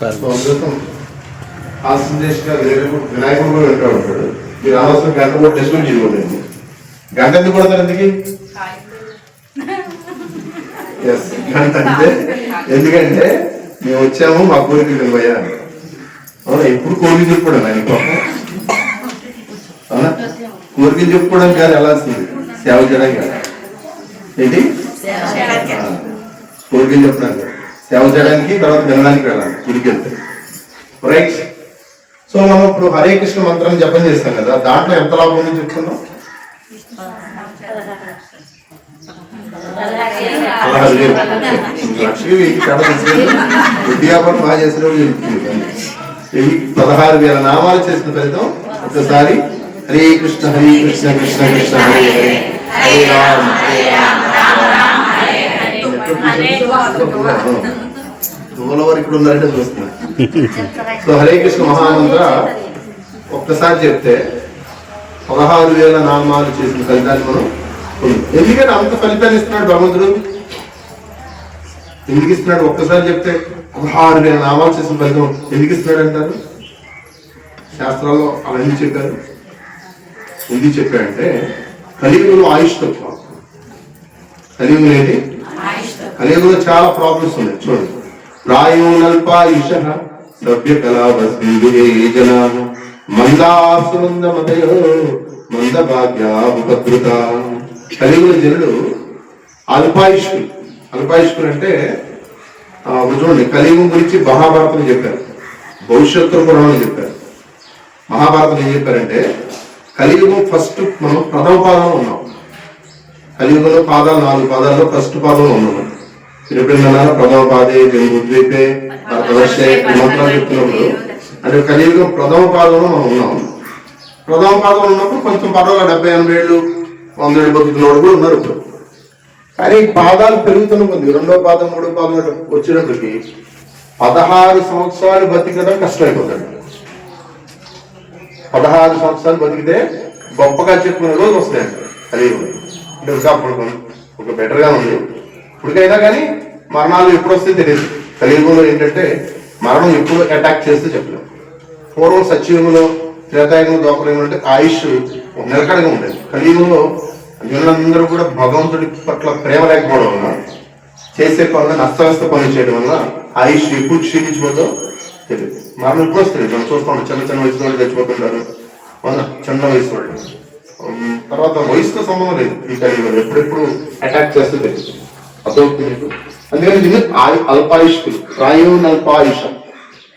So అందుకోసం కాన్సన్ట్రేషన్గా వినాయకుడు కూడా ఉంటాడు. మీరు అనవసరం గంట కూడా టెస్టులు చేయకూడదు గంట ఎందుకు కొడతారు ఎందుకు? ఎస్ గంట అంటే ఎందుకంటే మేము వచ్చాము మా కోరికలు పోయా అవునా? ఎప్పుడు కోరికలు చెప్పుకోవడం ఆయన. అవునా? కోరికలు చెప్పుకోవడం కాదు వెళ్ళాల్సింది సేవ చేయడం కాదు. ఏంటి? కోరికలు చెప్పడానికి కాదు. సేవ చేయడానికి తర్వాత వినడానికి వెళ్ళాలి గుడికి వెళ్తే రైట్ సో మనం ఇప్పుడు హరే కృష్ణ మంత్రం జపం చేస్తాం కదా దాంట్లో ఎంత లాభం ఉందో చెప్తున్నాం పదహారు వేలు. లక్ష్మీ బాగా చేసిన పదహారు వేల నామాలు చేసిన ఫలితం ఒకసారి హరే కృష్ణ హరే కృష్ణ కృష్ణ కృష్ణ హరే హరే. హరే రామ హరే వారు ఇక్కడ ఉన్నారంటే చూస్తున్నా. సో హరే కృష్ణ మహామంత్ర ఒక్కసారి చెప్తే పదహారు వేల నామాలు చేసిన ఫలితాన్ని మనం ఎందుకంటే అంత ఫలితాన్ని ఇస్తున్నాడు భగవంతుడు? ఎందుకు ఇస్తున్నాడు? ఒక్కసారి చెప్తే పదహారు వేల నామాలు చేసిన ఫలితం ఎందుకు ఇస్తున్నాడు అంటారు? శాస్త్రాల్లో అవన్నీ చెప్పారు. ఎందుకు చెప్పాడంటే కలియుగంలో ఆయుష్ తక్కువ. కలియుగం ఏంటి? కలియుగంలో చాలా ప్రాబ్లమ్స్ ఉన్నాయి. చూడండి. ప్రాయోనల్పాయుష సభ్య కళావస్మిందురే జనా మందాసునందమతయో మంద భాగ్యాపకృత కలియుగ జనులు అల్పాయుష్కులు. అల్పాయుష్కులు అంటే చూడండి కలియుగం గురించి మహాభారతం చెప్పారు. భవిష్యత్తు పురాణం చెప్పారు. మహాభారతం ఏం చెప్పారంటే కలియుగం ఫస్ట్ మనం ప్రథమ పాదంలో ఉన్నాం. కలియుగంలో పాదాలు నాలుగు పాదాల్లో ఫస్ట్ పాదంలో ఉన్నాం మీరు ప్రథమ పాదే మేము ఉద్వీపే ప్రదర్శే మంత్రాలు చెప్తున్నప్పుడు అంటే కలియుగం ప్రథమ పాదంలో మనం ఉన్నాం. ప్రథమ పాదంలో ఉన్నప్పుడు కొంచెం పర్వాలేదు డెబ్బై ఎనభై ఏళ్ళు వంద ఏళ్ళు బతుకున్నవాడు కూడా ఉన్నారు ఇప్పుడు. కానీ పాదాలు పెరుగుతున్న కొద్ది రెండో పాదం మూడో పాదం వచ్చినప్పటికీ పదహారు సంవత్సరాలు బతికడం కష్టమైపోతాడు పదహారు సంవత్సరాలు బతికితే గొప్పగా చెప్పుకునే రోజు వస్తాయంట కలియుగం అంటే ఇంకా ఒక బెటర్గా ఉంది. ఇప్పటికైనా కానీ మరణాలు ఎప్పుడు వస్తే తెలియదు. కలియుగంలో ఏంటంటే మరణం ఎప్పుడు అటాక్ చేస్తే చెప్పలేము పూర్వం సత్యయుగంలో త్రేతాయుగంలో దోపరయుగంలో అంటే ఆయుష్ నిలకడగా ఉండేది. కలియుగంలో వీళ్ళందరూ కూడా భగవంతుడి పట్ల ప్రేమ లేకపోవడం వల్ల చేసే పనులు అస్తవ్యస్త పనులు చేయడం వల్ల ఆయుష్ ఎప్పుడు క్షీణించిపోతో తెలియదు. మరణం ఎప్పుడు వస్తుంది మనం చూస్తాం చిన్న చిన్న వయసు వాళ్ళు చచ్చిపోతుంటారు. అవునా? చిన్న వయసు వాళ్ళు. తర్వాత వయసుతో సంబంధం లేదు. ఈ కలియుగంలో ఎప్పుడెప్పుడు అటాక్ చేస్తే తెలియదు. అందుకని దీన్ని ఆయు అల్పాయుష్కులు ప్రాయం అల్పాయుష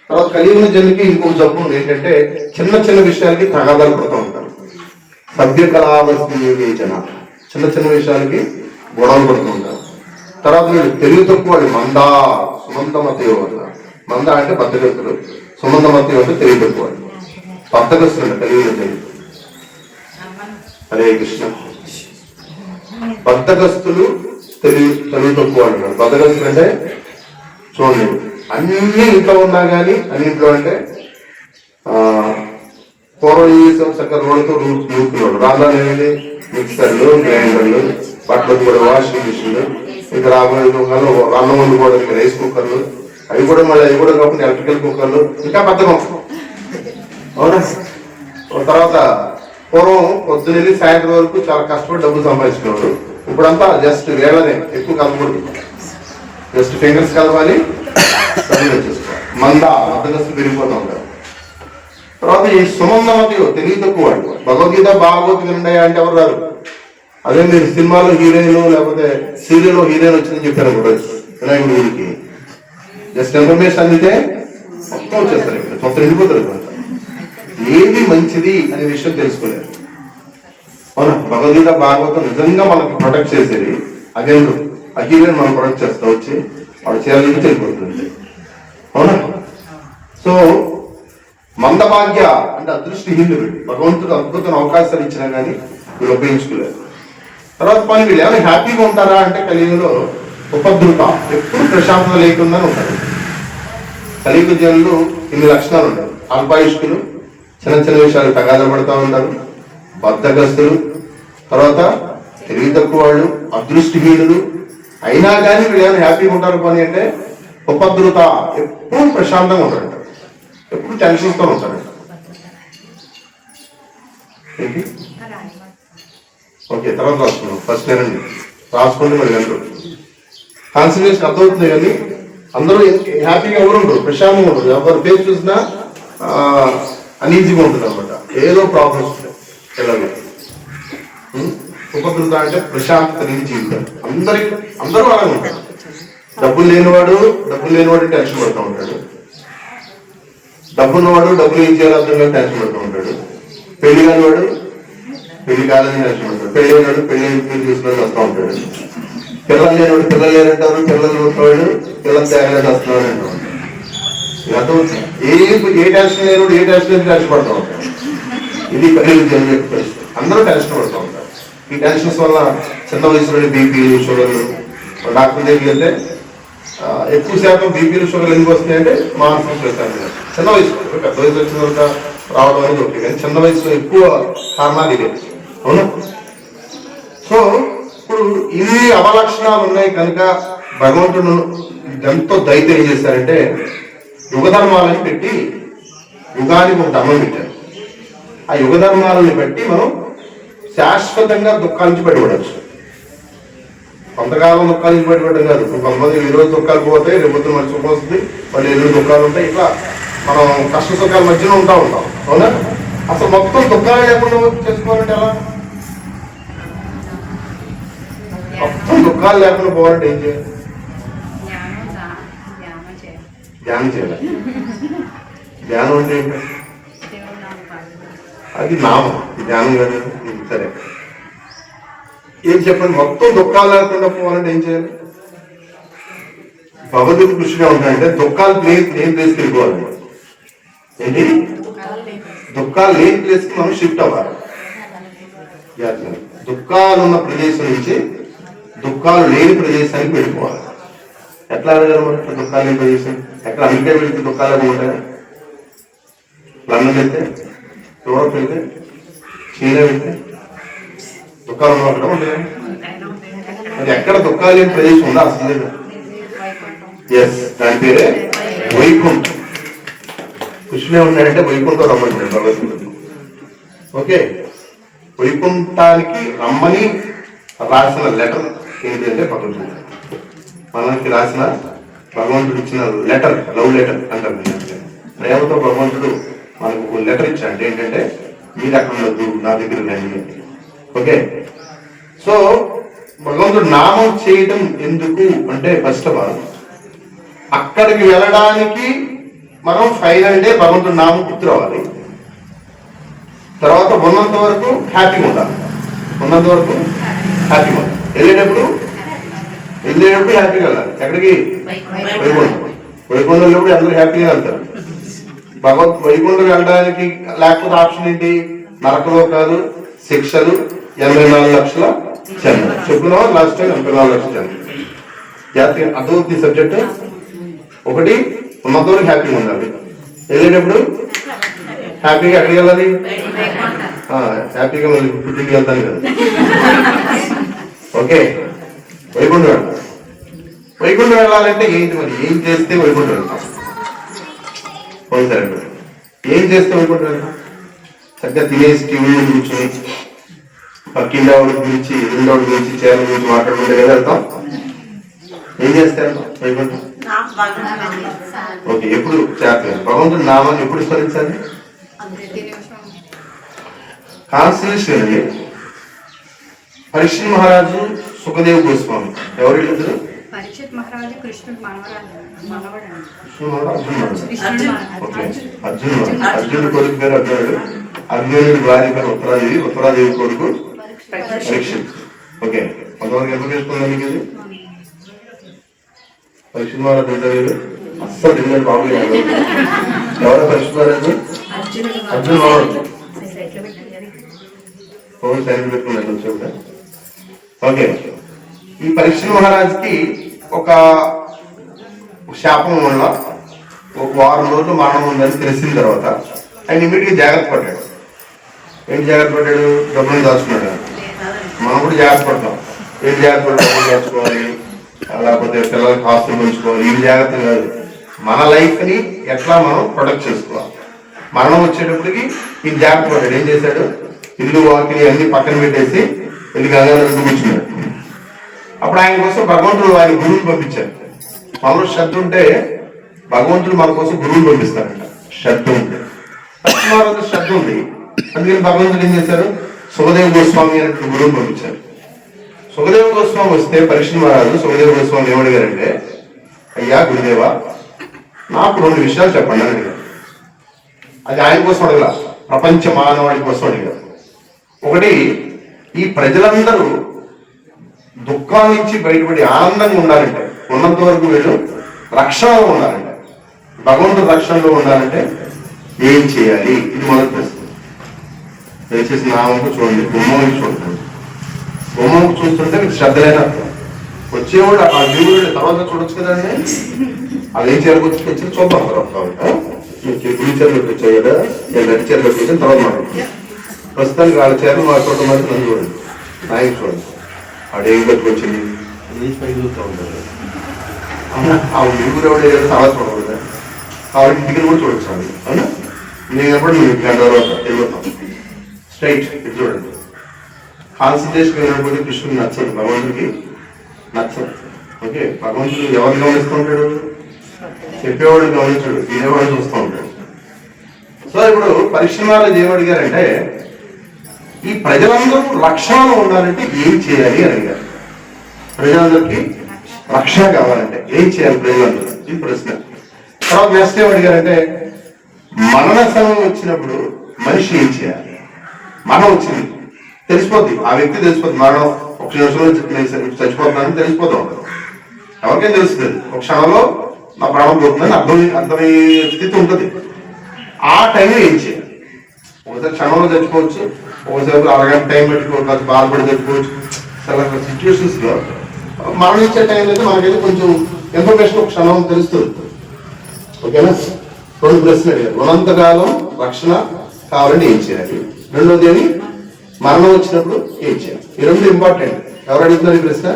తర్వాత కలియుగ జన్మకి ఇంకొక జబ్బు ఏంటంటే చిన్న చిన్న విషయాలకి తగాదాలు పడుతూ ఉంటారు. సభ్య కళావస్తి జన. చిన్న చిన్న విషయాలకి గొడవలు పడుతూ ఉంటారు. తర్వాత వీళ్ళు తెలుగు తక్కువ వాళ్ళు మంద సుమందమతయో అన్నారు మంద అంటే బద్దగస్తులు సుమందమతయో అంటే తెలుగు తక్కువ బద్దగస్తుడు కలియుగ జన్మ హరే కృష్ణ. బద్దగస్తులు తెలుగు తెలుగు తక్కువ వాళ్ళు ఉన్నారు అంటే చూడండి అన్ని ఇంట్లో ఉన్నా కానీ అన్నింట్లో అంటే పూర్వం ఈ చక్కర రోడ్లతో నూపుతున్నాడు రాజాలు అనేది మిక్సర్లు గ్రైండర్లు బట్టలు కూడా వాషింగ్ మిషన్లు ఇంకా రాబోయే రోజుల్లో అన్నం వండుకోవడానికి రైస్ కుక్కర్లు అవి కూడా మళ్ళీ అవి కూడా కాకుండా ఎలక్ట్రికల్ కుక్కర్లు ఇంకా బద్దకం అవునా? తర్వాత పూర్వం పొద్దున్నది సాయంత్రం వరకు చాలా కష్టపడి డబ్బులు సంపాదించుకున్నాడు ఇప్పుడంతా జస్ట్ వేళ్ళనే ఎక్కువ కలపకూడదు జస్ట్ ఫింగర్స్ కలవాలి సర్వే చేసుకోవాలి మంద మద్దగస్తు పెరిగిపోతూ ఉంటారు. తర్వాత ఈ సుమందమతి తెలివి తక్కువ భగవద్గీత భాగవత్ ఉన్నాయా అంటే ఎవరు రారు? అదే మీరు సినిమాలో హీరోయిన్ లేకపోతే సీరియల్లో హీరోయిన్ వచ్చిందని చెప్పారు కూడా వినాయకుడి గుడికి. జస్ట్ ఇన్ఫర్మేషన్ అందితే మొత్తం వచ్చేస్తారు ఇక్కడ. మొత్తం వెళ్ళిపోతారు ఏది మంచిది అనే విషయం తెలుసుకోలేదు మనం భగవద్గీత భాగవతం నిజంగా మనకి ప్రొటెక్ట్ చేసేది అదే ఆ మనం ప్రొటెక్ట్ చేస్తా వచ్చి వాడు చేయాలని వెళ్ళిపోతుంది అవునా? సో మందభాగ్య అంటే అదృష్టహీనుడు. భగవంతుడు అద్భుతమైన అవకాశాలు ఇచ్చినా కానీ వీళ్ళు ఉపయోగించుకోలేదు. తర్వాత పని వీళ్ళు ఏమైనా హ్యాపీగా ఉంటారా అంటే కలియుగంలో ఉపద్రుత ఎప్పుడు ప్రశాంతత లేకుండా ఉంటారు. కలియుగ జనులు ఇన్ని లక్షణాలు ఉంటారు అల్పాయుష్కులు చిన్న చిన్న విషయాలు తగాద పడుతూ ఉంటారు. బద్దగస్తులు తర్వాత తెలివి తక్కువ వాళ్ళు అదృష్టహీనులు. అయినా కానీ వీళ్ళు ఏమైనా హ్యాపీగా ఉంటారు పని అంటే ఉపద్రుత ఎప్పుడు ప్రశాంతంగా ఉంటారంట. ఎప్పుడు టెన్షన్తో ఉంటాడంట ఓకే తర్వాత రాసుకున్నాం ఫస్ట్ నేనండి రాసుకోండి మరి వినరు కాన్సన్ట్రేషన్ అర్థమవుతుంది కానీ అందరూ హ్యాపీగా ఎవరు ఉండరు ప్రశాంతంగా ఉండరు. ఎవరు పేరు చూసినా అన్ఈజీగా ఉంటుంది అనమాట ఏదో ప్రాబ్లమ్స్ ఉంటాయి పిల్లలు. ఉపకృత అంటే ప్రశాంతత లేని జీవితం. అందరి అందరూ అలా ఉంటారు. డబ్బులు లేనివాడు డబ్బులు లేనివాడు టెన్షన్ పడుతూ ఉంటాడు. డబ్బు ఉన్నవాడు డబ్బులు ఏం చేయాలో అర్థం టెన్షన్ పడుతూ ఉంటాడు. పెళ్ళి కానివాడు పెళ్ళి కాదని టెన్షన్ పడతాడు. పెళ్ళి అయినాడు పెళ్ళి పెళ్ళి చూసినట్టు వస్తూ ఉంటాడు. పిల్లలు లేనివాడు పిల్లలు లేరంటారు. పిల్లలు ఉన్నవాడు పిల్లలు తేగలేదు వస్తున్నాడు అంటారు. ఇది ఏ ఏ టెన్షన్ లేనివాడు ఏ టెన్షన్ లేని టెన్షన్ పడుతూ ఉంటాడు. ఇది పెళ్ళి జరిగే పరిస్థితి అందరూ టెన్షన్ పడుతూ ఉంటారు ఈ టెన్షన్స్ వల్ల చిన్న వయసులోనే బీపీలు షుగర్లు డాక్టర్ దగ్గరికి వెళ్తే ఎక్కువ శాతం బీపీలు షుగర్లు ఎందుకు వస్తాయంటే మానసిక ప్రశాంతి చిన్న వయసులో పెద్ద వయసు వచ్చిన తర్వాత రావడం అనేది ఓకే కానీ చిన్న వయసులో ఎక్కువ కారణాలు ఇదే. అవునా? సో ఇప్పుడు ఇవి అవలక్షణాలు ఉన్నాయి కనుక భగవంతుడు ఎంతో దయతో ఏం చేశారంటే యుగ ధర్మాలని పెట్టి యుగానికి ఒక ధర్మం పెట్టారు. ఆ యుగ ధర్మాలని బట్టి మనం శాశ్వతంగా దుఃఖాల నుంచి బయటపడవచ్చు. కొంతకాలం దుఃఖాల నుంచి బయటపడడం కాదు. కొంతమంది ఈ రోజు దుఃఖాలు పోతాయి రేపు పొద్దున్న మంచి సుఖం వస్తుంది మళ్ళీ ఎల్లుండి దుఃఖాలు ఉంటాయి ఇట్లా మనం కష్ట సుఖాల మధ్యలో ఉంటా ఉంటాం. అవునా? అసలు మొత్తం దుఃఖాలు లేకుండా చేసుకోవాలంటే ఎలా? మొత్తం దుఃఖాలు లేకుండా పోవాలంటే ఏం చేయాలి. ధ్యానం చేయాలి. ధ్యానం అంటే ఏంటి. అది నామం జ్ఞానం ధ్యానం సరే. ఏం చెప్పండి? మొత్తం దుఃఖాలు లేకుండా పోవాలంటే ఏం చేయాలి? భగవద్గీత కృషిగా ఉంటాయంటే దుఃఖాలు ప్లేస్ లేని ప్లేస్ తిరిగిపోవాలి ఏంటి? దుఃఖాలు లేని ప్లేస్కి మనం షిఫ్ట్ అవ్వాలి. దుఃఖాలు ఉన్న ప్రదేశం నుంచి దుఃఖాలు లేని ప్రదేశానికి వెళ్ళిపోవాలి. ఎట్లా అడగారు మనం? దుఃఖాలు లేని ప్రదేశం? ఎక్కడ అమెరికా వెళ్తే దుఃఖాలు ఉంటాయి? లండన్ అయితే ఎవరికి వెళ్తే చైనా వెళ్తే దుఃఖాలు ఉన్న అక్కడ ఉంటాయా. మరి ఎక్కడ దుఃఖాలు లేని ప్రదేశం ఉందా అసలు ఎస్ దాని పేరే వైకుంఠం. కృష్ణుడు ఉన్నాడంటే వైకుంఠం రమ్మంటాడు భగవద్గీత ఓకే. వైకుంఠానికి రమ్మని రాసిన లెటర్ ఏంటంటే భగవంతుడు. మనకి రాసిన భగవంతుడు ఇచ్చిన లెటర్ లవ్ లెటర్ అంటారు. ప్రేమతో భగవంతుడు మనకు లెటర్ ఇచ్చాడు ఏంటంటే అక్కడ ఉండొద్దు నా దగ్గర అని. ఓకే సో భగవంతుడు నామం చేయటం ఎందుకు అంటే ఫస్ట్ ఆఫ్ ఆల్ అక్కడికి వెళ్ళడానికి మనం ఫైనల్ డే భగవంతుడు నామం గుర్తు రావాలి తర్వాత ఉన్నంత వరకు హ్యాపీగా ఉండాలి. ఉన్నంత వరకు హ్యాపీగా ఉండాలి. వెళ్ళేటప్పుడు? వెళ్ళేటప్పుడు హ్యాపీగా వెళ్ళాలి ఎక్కడికి? వైకుంఠం. వైకుంఠం. వెళ్ళినప్పుడు అందరూ హ్యాపీగా వెళ్తారు భగవత్ వైకుంఠం వెళ్ళడానికి లేకపోతే ఆప్షన్ ఏంటి? నరకలోకాలు శిక్షలు ఎనభై నాలుగు లక్షల చంద్ర చెప్పుకున్నావా? లాస్ట్ టైం ఎనభై నాలుగు లక్షల చంద్ర జాతీయ అర్థమవుతుంది సబ్జెక్ట్ ఒకటి ఉన్నంత హ్యాపీగా ఉండాలి. వెళ్ళేటప్పుడు హ్యాపీగా ఎక్కడికి వెళ్ళాలి? హ్యాపీగా మళ్ళీ పుట్టింటికి వెళ్తాను కదా. ఓకే వైకుంఠం వెళ్ళాలి. వైకుంఠం వెళ్ళాలంటే ఏంటి మరి? ఏం చేస్తే వైకుంఠం వెళ్తాం? పొందుతారు ఏం చేస్తాం వైకుంఠం చక్కగా తినేసి టీవీ ముందు కూర్చొని పక్కిండవాడి గురించి ఎదురుండవాడి గురించి చేయాల గురించి మాట్లాడుకుంటే కదా ఏం చేస్తారు? ఓకే ఎప్పుడు భగవంతుడు నామాన్ని ఎప్పుడు స్మరించాలి? కాన్స్టిట్యూషన్ అండి. మహారాజు సుఖదేవ్ గోస్వామి. ఎవరు ఇద్దరు పరీక్షిత్ మహారాజు కృష్ణుడు మనవరాలు మనవడు అర్జునుడు అర్జునుడు కొడుకు పేరు అర్జునుడు అర్జునుడి భార్య పేరు ఉత్తరాదేవి ఉత్తరాదేవి కొడుకు పరీక్షిత్. ఓకే. కొంతవరకు ఎంత తెలుసుకుందా మీకు ఇది పరీక్ష మహారాజు అంటే వీరు అస్సలు తిన్నాడు బాబు ఎవరో? పరీక్ష మహారాజు అర్జున్ మహారాజు ఫోన్ సైలెంట్ పెట్టుకున్నాడు కొంచెం కూడా. ఓకే. ఈ పరీక్ష మహారాజుకి ఒక శాపం వల్ల ఒక వారం రోజులు మరణం ఉందని తెలిసిన తర్వాత ఆయన ఇమీడియట్గా జాగ్రత్త పడ్డాడు. ఏంటి జాగ్రత్త పడ్డాడు? డబ్బులు దాచుకున్నాడు. మనం కూడా జాగ్రత్త పడతాం. ఏం జాగ్రత్త పడి డబ్బులు దాచుకోవాలి. లేకపోతే పిల్లలకి హాస్టల్ ఉంచుకోవాలి ఇవి జాగ్రత్త కాదు. మన లైఫ్ని ఎట్లా మనం ప్రొటెక్ట్ చేసుకోవాలి? మరణం వచ్చేటప్పటికి ఈ జాగ్రత్త పడ్డాడు. ఏం చేశాడు? ఇల్లు వాకిలి అన్ని పక్కన పెట్టేసి వెళ్ళి గంగాధర కూర్చున్నాడు. అప్పుడు ఆయన కోసం భగవంతుడు ఆయన గురువులు పంపించారు. మనలో శ్రద్ధ ఉంటే భగవంతుడు మన కోసం గురువులు పంపిస్తారంట. శ్రద్ధ ఉంటే. మహారాజు శ్రద్ధ ఉంది. అందుకని భగవంతుడు ఏం చేశారు? సుఖదేవ గోస్వామి అనే గురువుని పంపించారు. సుఖదేవ గోస్వామి వస్తే పరీక్ష మహారాజు సుఖదేవ గోస్వామి ఏమడిగారంటే అయ్యా గురుదేవా నాకు రెండు విషయాలు చెప్పండి అని అడిగారు. అది ఆయన కోసం అడగల. ప్రపంచ మానవాళి కోసం అడిగారు. ఒకటి ఈ ప్రజలందరూ దుఃఖం నుంచి బయటపడి ఆనందంగా ఉండాలంటే ఉన్నంత వరకు వీళ్ళు రక్షణలో ఉండాలంటే భగవంతుడు రక్షణలో ఉండాలంటే ఏం చేయాలి? ఇది మొదటి ప్రశ్న. దయచేసి నా వంపు చూడండి గుమ్మం చూడండి. గుమ్మం చూస్తుంటే మీకు శ్రద్ధ లేనర్థం వచ్చేవాడు ఆ దేవుడు తర్వాత చూడొచ్చు కదండి అది ఏం చేయాలి? వచ్చి చూద్దాం తర్వాత మీకు గుడి చీరలు వచ్చాయి కదా? నేను రెడ్ వచ్చిన తర్వాత మాట్లాడుతున్నాను ప్రస్తుతానికి వాళ్ళ చీరలు మా చోట మరి నన్ను చూడండి. నాయకు చూడండి. ఆడు ఏం కట్టుకొచ్చింది అన్ని పై చూస్తూ ఉంటారు? అవునా? ఆ ముగ్గురు ఎవరు ఏదో తర్వాత చూడకూడదు కాబట్టి ఇంటికి కూడా చూడొచ్చు అవునా? నేను ఎప్పుడు మీరు గంట తర్వాత వెళ్ళిపోతాం స్ట్రైట్ చూడండి. కాన్సన్ట్రేషన్ కృష్ణుడు నచ్చదు భగవంతుడికి నచ్చదు. ఓకే? భగవంతుడు ఎవరు గమనిస్తూ ఉంటాడు? చెప్పేవాడు గమనించాడు. వినేవాడు చూస్తూ ఉంటాడు. సో ఇప్పుడు పరిశ్రమలు ఏమడిగారంటే ఈ ప్రజలందరూ రక్షణలో ఉండాలంటే ఏం చేయాలి అని అడిగారు. ప్రజలందరికీ రక్షణ కావాలంటే ఏం చేయాలి ప్రజలందరూ? ఈ ప్రశ్న. తర్వాత నెక్స్ట్ ఏం అడిగారంటే మరణ సమయం వచ్చినప్పుడు మనిషి ఏం చేయాలి? మరణం వచ్చింది. తెలిసిపోద్ది. ఆ వ్యక్తి తెలిసిపోద్ది. మరణం ఒక నిమిషంలో నేను చచ్చిపోతున్నానని తెలిసిపోతూ ఉంటుంది. ఎవరికైనా తెలుస్తుంది? ఒక క్షణంలో నా ప్రాణం పోతుందని అర్థమై అర్థమయ్యే స్థితి ఉంటుంది. ఆ టైంలో ఏం చేయాలి? ఒకసారి క్షణంలో చచ్చిపోవచ్చు ఒకసారి అరగంట టైం పెట్టుకోవచ్చు బాధపడి చచ్చిపోవచ్చు చాలా సిచ్యువేషన్స్లో మరణించే టైం అయితే మనకైతే కొంచెం ఇన్ఫర్మేషన్ ఒక క్షణం తెలుస్తుంది. ఓకేనా రెండు ప్రశ్నలు అడిగారు. ఉన్నంతకాలం రక్షణ కావాలంటే ఏం చేయాలి? రెండోది ఏమి? మరణం వచ్చినప్పుడు ఏం చేయాలి? ఈ రెండు ఇంపార్టెంట్ ఎవరు అడుగుతున్నారు ఈ ప్రశ్న?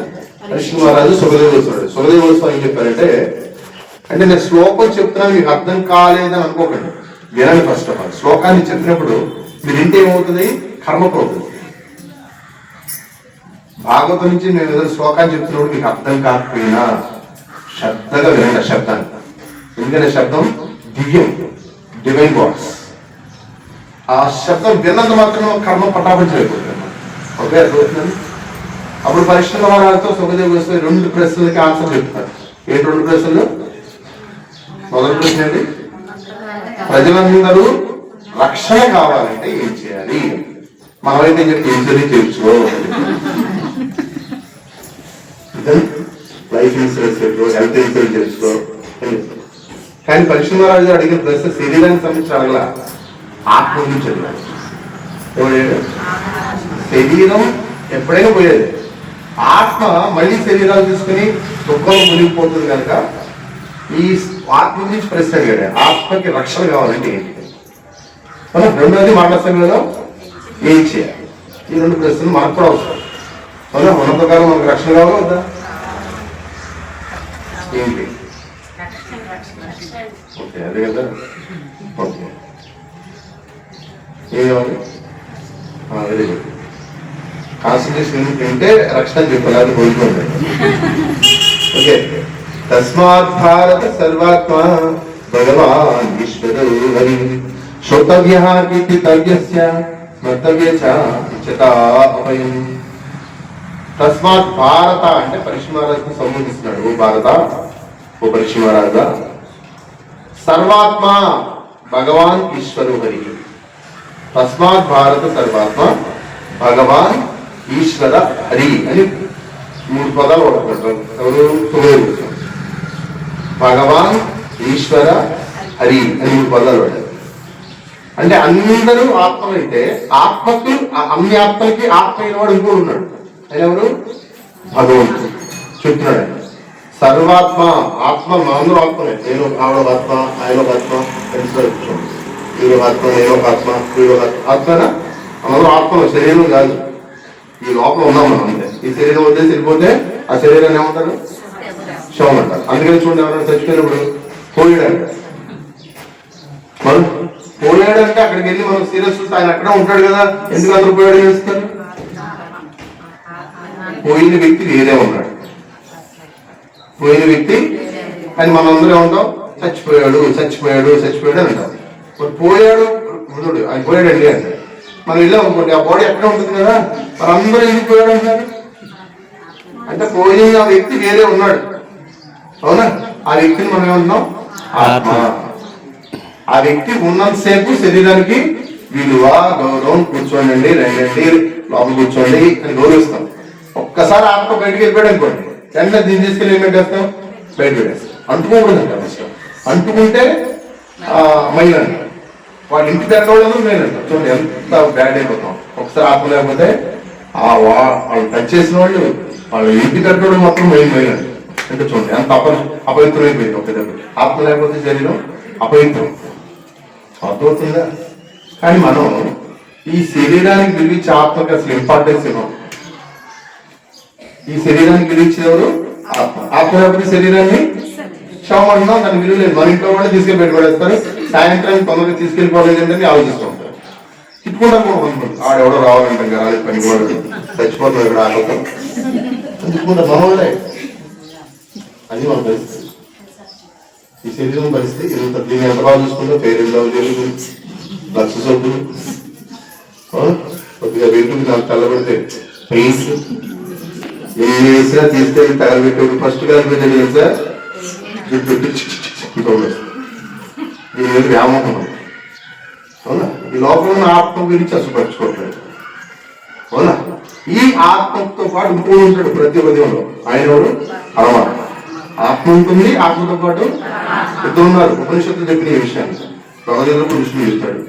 కృష్ణ మహారాజు సుఖదేవ గోస్వామి. సుఖదేవ గోస్వామి ఏం చెప్పారంటే అంటే నేను శ్లోకం చెప్తున్నా మీకు అర్థం కాలేదని అనుకోకండి. వినండి ఫస్ట్ ఆఫ్ ఆల్ శ్లోకాన్ని చెప్పినప్పుడు మీరు ఇంటి ఏమవుతుంది? కర్మకు అవుతుంది భాగవతం నుంచి నేను ఏదైనా శ్లోకాన్ని చెప్తున్నప్పుడు మీకు అర్థం కాకపోయినా శ్రద్ధగా వినండి శబ్దాన్ని. ఎందుకంటే శబ్దం దివ్యం డివైన్ వాయిస్ ఆ శబ్దం విన్నంత మాత్రం కర్మ పటాపించలేకపోతుంది ఓకే అప్పుడు పరిశ్రమ వారాలతో సుఖదేవి గోస్వామి రెండు ప్రశ్నలకి ఆన్సర్ చెప్తారు. ఏంటి రెండు ప్రశ్నలు? మొదటి ప్రశ్న ఏంటి? ప్రజలందరూ రక్షణ కావాలంటే ఏం చేయాలి? మనమైతే చెప్పి ఇన్సూరెన్స్ చేయించుకో లైఫ్ ఇన్సూరెన్స్ పెట్టుకో హెల్త్ ఇన్సూరెన్స్ చెప్తారు. కానీ పరిశ్రమరాజు అడిగిన ప్రశ్న శరీరానికి సంబంధించి అడగల. ఆత్మ గురించి అడిగారు ఎవడు శరీరం ఎప్పుడైనా పోయేది. ఆత్మ మళ్ళీ శరీరాలు తీసుకుని దుఃఖంలో మునిగిపోతుంది కనుక ఈ ఆత్మ గురించి ప్రశ్న అడిగాడు ఆత్మకి రక్షణ కావాలంటే ఏంటి మనం రెండోది మాట్లాడతాం కదా ఏం చేయాలి? ఈ రెండు ప్రశ్నలు మనకు కూడా అవసరం. అవునా? ప్రకారం కాలం మనకు రక్షణ కావాలా వద్దా? ఏంటి ఓకే అదే కదా? ఓకే. ఏం కావాలి? వెరీ గుడ్ కాన్సన్ట్రేషన్ ఏంటంటే రక్షణ చెప్పాలి అది కోరుకోండి. ఓకే. తస్మాత్ భారత సర్వాత్మ భగవాన్ ఈశ్వరో హరి శ్రోతవ్య కీర్తితవ్యస్య స్మర్తవ్య చతాభయం తస్మాత్ భారత అంటే పరిశ్రమరాజుకు సంబంధిస్తున్నాడు ఓ భారత ఓ పరిశ్రమరాజా సర్వాత్మ భగవాన్ ఈశ్వరు హరి తస్మాత్ భారత సర్వాత్మ భగవాన్ ఈశ్వర హరి అని మూడు పదాలు వాడుకుంటారు. ఎవరు? సుఖదేవుడు భగవాన్ ఈశ్వర హరి అని మూడు పదాలు వాడారు అంటే అందరూ ఆత్మలైతే ఆత్మకు అన్ని ఆత్మలకి ఆత్మ అయిన వాడు ఇంకోడు ఉన్నాడు. ఆయన ఎవరు? భగవంతుడు. చెప్తున్నాడు ఆయన. సర్వాత్మ ఆత్మ మనందరూ ఆత్మనే నేను ఆవిడ ఆత్మ ఆయన ఒక ఆత్మ తెలుసు వీడు ఆత్మ నేను ఒక ఆత్మ వీడు ఆత్మ. ఆత్మనా? మనందరూ ఆత్మ శరీరం కాదు. ఈ లోపల ఉన్నాం మనం అంతే. ఈ శరీరం వదిలేసి వెళ్ళిపోతే ఆ శరీరాన్ని ఏమంటారు? శవం అంటారు అందుకని చూడండి ఎవరైనా చచ్చిపోయినప్పుడు పోయాడు మనం పోయాడు అంటే అక్కడికి వెళ్ళి మనం సీరియస్ చూస్తే ఆయన అక్కడే ఉంటాడు కదా. ఎందుకు అందరూ పోయాడు చేస్తారు? పోయిన వ్యక్తి వేరే ఉన్నాడు. పోయిన వ్యక్తి అని మనం అందరూ ఉంటాం చచ్చిపోయాడు చచ్చిపోయాడు చచ్చిపోయాడు అని అంటాం. మరి పోయాడు మృదుడు ఆయన పోయాడండి అంటే. మనం వెళ్ళాం అనుకోండి ఆ బాడీ ఎక్కడ ఉంటుంది కదా. మరి అందరూ ఎందుకు పోయాడు అంటారు అంటే పోయిన వ్యక్తి వేరే ఉన్నాడు. అవునా? ఆ వ్యక్తిని మనం ఏమంటున్నాం? ఆత్మ. ఆ వ్యక్తి ఉన్నంతసేపు శరీరానికి విలువ గౌరవం కూర్చోండి రండి లోపల కూర్చోండి అని గౌరవిస్తాం ఒక్కసారి ఆత్మ బయటికి వెళ్ళిపోయాడు అనుకోండి. వెంటనే దీన్ని తీసుకెళ్ళి ఏం పెట్టేస్తాం? బయట పెట్టేస్తాం. అంటుకోకూడదు అంట ఫస్ట్. అంటుకుంటే ఆ, మైల్ అంట వాడు ఇంటి తిరగడం మెయిన్ అంట చూడండి ఎంత బ్యాడ్ అయిపోతాం. ఒకసారి ఆత్మ లేకపోతే ఆ వా వాళ్ళు టచ్ చేసిన వాళ్ళు వాళ్ళు ఇంటి కట్టడం మొత్తం మెయిన్ మెయిన్ అంట అంటే చూడండి అంత అప అపవిత్రమైపోయింది అయిపోయింది ఒక దగ్గర ఆత్మ లేకపోతే శరీరం అపవిత్రం. అర్థమవుతుందా? కానీ మనం ఈ శరీరానికి విలువించే ఆత్మకి అసలు ఇంపార్టెన్స్ ఇవ్వం ఈ శరీరానికి విలువించేవారు ఆత్మ. ఆత్మ లేకపోతే శరీరాన్ని శవం అంటున్నాం దాని విలువ లేదు. మన ఇంట్లో కూడా తీసుకెళ్ళి పెట్టుబడేస్తారు సాయంత్రం తొందరగా తీసుకెళ్ళిపోలేదు అంటే ఆలోచిస్తూ ఉంటారు. తిట్టుకుంటారు కూడా కొంతమంది ఆడెవడో రావాలంటాం కదా రాలేదు పని కూడా చచ్చిపోతాం ఇక్కడ ఆకలితో తిట్టుకుంటారు మన వాళ్ళే. అది మన పరిస్థితి. ఈ శరీరం పరిస్థితి ఇంత దీన్ని ఎంత బాగా చూసుకుంటే పేరు లవ్ లక్ష సబ్బులు కొద్దిగా వెంట్రుకు నాకు తల్లబడితే పెయింట్ ఎన్ని వేసినా తీసుకెళ్ళి తగలబెట్టేది. ఫస్ట్ తగలబెట్టాడు తెలుసా దీని మీద వ్యామోహం అవునా? ఈ లోపల ఉన్న ఆత్మ గురించి అసలుపరచుకోవట్లేదు. అవునా? ఈ ఆత్మతో పాటు ఇంకో ఉంటాడు ప్రతి ఉదయంలో. ఆయన ఎవరు? పరమాత్మ. ఆత్మ ఉంటుంది ఆత్మతో పాటు ఇద్దరు ఉన్నారు. ఉపనిషత్తులు చెప్పిన ఈ విషయాన్ని భగవద్గీతలో పురుషులు చెప్తాడు.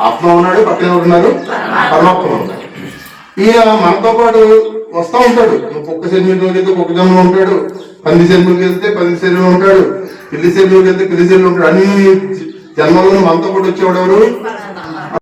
ఆత్మ ఉన్నాడు పక్కన ఉన్నారు పరమాత్మ ఉన్నాడు. ఈయన మనతో పాటు వస్తా ఉంటాడు. ఒక్క కుక్క శరీరంలోకి వెళ్తే ఒక్క జన్మలో ఉంటాడు. పంది శరీరంలోకి వెళ్తే పంది శరీరంలో ఉంటాడు. పిల్లి శరీరంలోకి వెళ్తే పిల్లి శరీరంలో ఉంటాడు. అన్ని జన్మలను మనతో పాటు వచ్చేవాడు ఎవరు?